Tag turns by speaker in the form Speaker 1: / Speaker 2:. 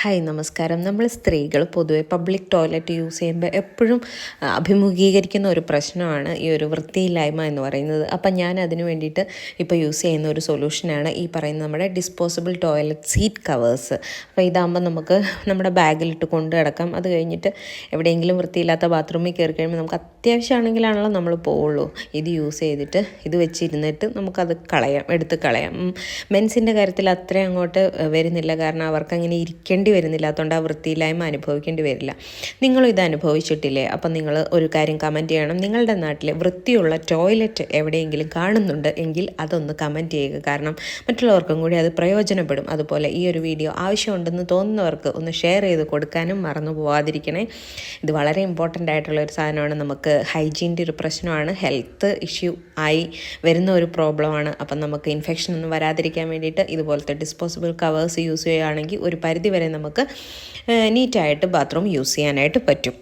Speaker 1: Hi നമസ്കാരം. നമ്മൾ സ്ത്രീകൾ പൊതുവെ പബ്ലിക് ടോയ്ലറ്റ് യൂസ് ചെയ്യുമ്പോൾ എപ്പോഴും അഭിമുഖീകരിക്കുന്ന ഒരു പ്രശ്നമാണ് ഈ ഒരു വൃത്തിയില്ലായ്മ എന്ന് പറയുന്നത്. അപ്പം ഞാൻ അതിന് വേണ്ടിയിട്ട് ഇപ്പോൾ യൂസ് ചെയ്യുന്ന ഒരു സൊല്യൂഷനാണ് ഈ പറയുന്ന നമ്മുടെ ഡിസ്പോസിബിൾ ടോയ്ലറ്റ് സീറ്റ് കവേഴ്സ്. അപ്പോൾ ഇതാകുമ്പോൾ നമുക്ക് നമ്മുടെ ബാഗിലിട്ട് കൊണ്ട് കിടക്കാം അത് കഴിഞ്ഞിട്ട് എവിടെയെങ്കിലും വൃത്തിയില്ലാത്ത ബാത്റൂമിൽ കയറി കഴിയുമ്പോൾ നമുക്ക് അത്യാവശ്യമാണെങ്കിലാണല്ലോ നമ്മൾ പോവുള്ളൂ. ഇത് യൂസ് ചെയ്തിട്ട് ഇത് വെച്ചിരുന്നിട്ട് നമുക്കത് കളയാം എടുത്ത് കളയാം. മെൻസിന്റെ കാര്യത്തിൽ അത്രയും അങ്ങോട്ട് വരുന്നില്ല. കാരണം അവർക്ക് അങ്ങനെ ഇരിക്കേണ്ടി വരുന്നില്ല. അതുകൊണ്ട് ആ വൃത്തിയില്ലായ്മ അനുഭവിക്കേണ്ടി വരില്ല. നിങ്ങളും ഇത് അനുഭവിച്ചിട്ടില്ലേ? അപ്പം നിങ്ങൾ ഒരു കാര്യം കമന്റ് ചെയ്യണം. നിങ്ങളുടെ നാട്ടിൽ വൃത്തിയുള്ള ടോയ്ലറ്റ് എവിടെയെങ്കിലും കാണുന്നുണ്ട് എങ്കിൽ അതൊന്ന് കമന്റ് ചെയ്യുക. കാരണം മറ്റുള്ളവർക്കും കൂടി അത് പ്രയോജനപ്പെടും. അതുപോലെ ഈ ഒരു വീഡിയോ ആവശ്യമുണ്ടെന്ന് തോന്നുന്നവർക്ക് ഒന്ന് ഷെയർ ചെയ്ത് കൊടുക്കാനും മറന്നു പോവാതിരിക്കണേ. ഇത് വളരെ ഇമ്പോർട്ടന്റ് ആയിട്ടുള്ള ഒരു സാധനമാണ്. നമുക്ക് ഹൈജീന്റെ ഒരു പ്രശ്നമാണ്. ഹെൽത്ത് ഇഷ്യൂ ആയി വരുന്ന ഒരു പ്രോബ്ലമാണ് അപ്പം നമുക്ക് ഇൻഫെക്ഷൻ ഒന്നും വരാതിരിക്കാൻ വേണ്ടിയിട്ട് ഇതുപോലത്തെ ഡിസ്പോസിബിൾ കവേഴ്സ് യൂസ് ചെയ്യുകയാണെങ്കിൽ ഒരു പരിധി വരെ നമുക്ക് നീറ്റായിട്ട് ബാത്റൂം യൂസ് ചെയ്യാനായിട്ട് പറ്റും.